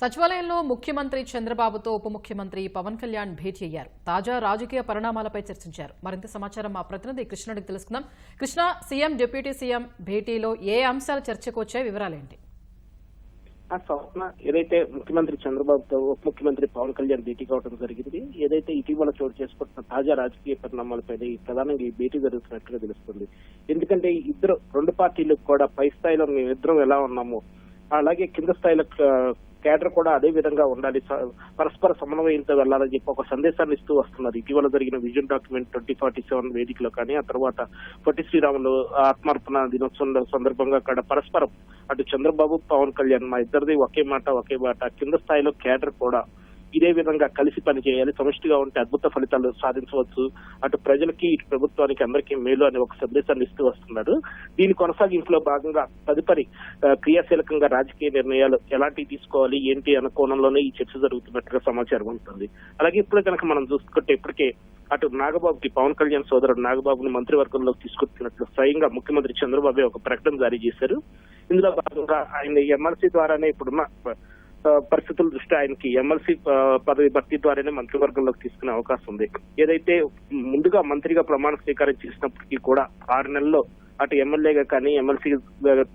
సచివాలయంలో ముఖ్యమంత్రి చంద్రబాబుతో ఉప ముఖ్యమంత్రి పవన్ కళ్యాణ్ భేటీ అయ్యారు. తాజా రాజకీయ పరిణామాలపై చర్చించారు. మరింత సమాచారం మా ప్రతినిధి కృష్ణుడికి తెలుసుకుందాం. కృష్ణ సీఎం డిప్యూటీ సీఎం భేటీలో ఏ అంశాలు చర్చకు వచ్చాయి? వివరాలేంటి స్వప్న ఏదైతే ముఖ్యమంత్రి చంద్రబాబుతో ఉప ముఖ్యమంత్రి పవన్ కళ్యాణ్ భేటీ కావడం జరిగింది ఏదైతే ఇటీవల చోటు చేసుకుంటున్న తాజా రాజకీయ పరిణామాలపై ప్రధానంగా ఈ భేటీ జరుగుతున్నట్టుగా తెలుస్తుంది. ఎందుకంటే ఇద్దరు రెండు పార్టీలకు కూడా పై స్థాయిలో మేమిద్దరం ఎలా ఉన్నామో అలాగే కింద స్థాయిలో కేడర్ కూడా అదే విధంగా ఉండాలి. స- పరస్పర సమన్వయంతో వెళ్ళాలని చెప్పి ఒక సందేశాన్ని ఇస్తూ వస్తున్నారు ఇటీవల జరిగిన vision document twenty forty seven వేదికలో కానీ ఆ తర్వాత పొట్టి శ్రీరాములు ఆత్మార్పణ దినోత్సవం సందర్భంగా అక్కడ పరస్పరం అటు చంద్రబాబు పవన్ కళ్యాణ్ మా ఇద్దరిది ఒకే మాట ఒకే మాట కింద స్థాయిలో కేడర్ కూడా ఇదే విధంగా కలిసి పనిచేయాలి. సమష్టిగా ఉంటే అద్భుత ఫలితాలు సాధించవచ్చు. అటు ప్రజలకి ఇటు ప్రభుత్వానికి అందరికీ మేలు అనే ఒక సందేశాన్ని ఇస్తూ వస్తున్నాడు. దీని కొనసాగింపులో భాగంగా తదుపరి క్రియాశీలకంగా రాజకీయ నిర్ణయాలు ఎలాంటివి తీసుకోవాలి ఏంటి అన్న కోణంలోనే ఈ చర్చ జరుగుతున్నట్టుగా సమాచారం ఉంటుంది. అలాగే ఇప్పుడు కనుక మనం చూసుకుంటే ఇప్పటికే అటు నాగబాబుకి పవన్ కళ్యాణ్ సోదరుడు నాగబాబుని మంత్రివర్గంలోకి తీసుకొచ్చినట్లు స్వయంగా ముఖ్యమంత్రి చంద్రబాబు ఒక ప్రకటన జారీ చేశారు. ఇందులో భాగంగా ఆయన ఎమ్మెల్సీ ద్వారానే ఇప్పుడున్న పరిస్థితుల దృష్ట్యా ఆయనకి ఎమ్మెల్సీ పదవి భర్తీ ద్వారానే మంత్రివర్గంలోకి తీసుకునే అవకాశం ఉంది. ఏదైతే ముందుగా మంత్రిగా ప్రమాణ స్వీకారం చేసినప్పటికీ కూడా ఆరు నెలల్లో అటు ఎమ్మెల్యేగా కానీ ఎమ్మెల్సీ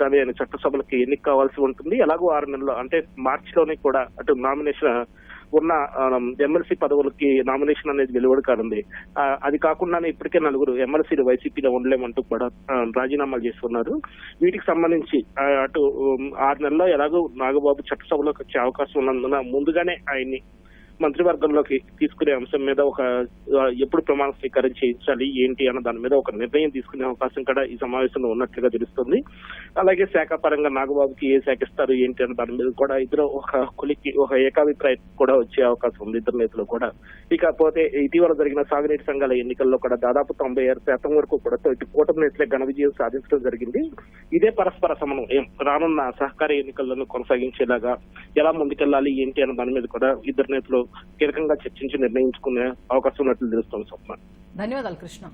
కానీ చట్టసభలకు ఎన్నిక కావాల్సి ఉంటుంది. ఎలాగో ఆరు నెలల్లో అంటే మార్చిలోనే కూడా అటు నామినేషన్ ఉన్న ఎమ్మెల్సీ పదవులకి నామినేషన్ అనేది వెలువడి కానుంది. అది కాకుండా ఇప్పటికే నలుగురు ఎమ్మెల్సీలు వైసీపీలో ఉండలేమంటూ కూడా రాజీనామాలు చేస్తున్నారు. వీటికి సంబంధించి అటు ఆరు నెలల్లో ఎలాగో నాగబాబు చట్టసభలోకి వచ్చే అవకాశం ఉన్నందున ముందుగానే ఆయన్ని మంత్రివర్గంలోకి తీసుకునే అంశం మీద ఒక ఎప్పుడు ప్రమాణ స్వీకారం చేయించాలి ఏంటి అన్న దాని మీద ఒక నిర్ణయం తీసుకునే అవకాశం కూడా ఈ సమావేశంలో ఉన్నట్లుగా తెలుస్తుంది. అలాగే శాఖ పరంగా నాగబాబుకి ఏ శాఖ ఇస్తారు ఏంటి అన్న దాని మీద కూడా ఇద్దరు ఒక కులికి ఒక ఏకాభిప్రాయం కూడా వచ్చే అవకాశం ఉంది ఇద్దరు నేతలు కూడా. ఇకపోతే ఇటీవల జరిగిన సాగునీటి సంఘాల ఎన్నికల్లో కూడా దాదాపు తొంభై ఆరు శాతం వరకు కూడా ఇటు కూటమి నేతలే ఘన విజయం సాధించడం జరిగింది. ఇదే పరస్పర సమన్వయం రానున్న సహకార ఎన్నికలను కొనసాగించేలాగా ఎలా ముందుకెళ్ళాలి ఏంటి అన్న దాని మీద కూడా ఇద్దరు నేతలు కీలకంగా చర్చించి నిర్ణయించుకునే అవకాశం ఉన్నట్లు తెలుస్తోంది స్వప్న. ధన్యవాదాలు కృష్ణ.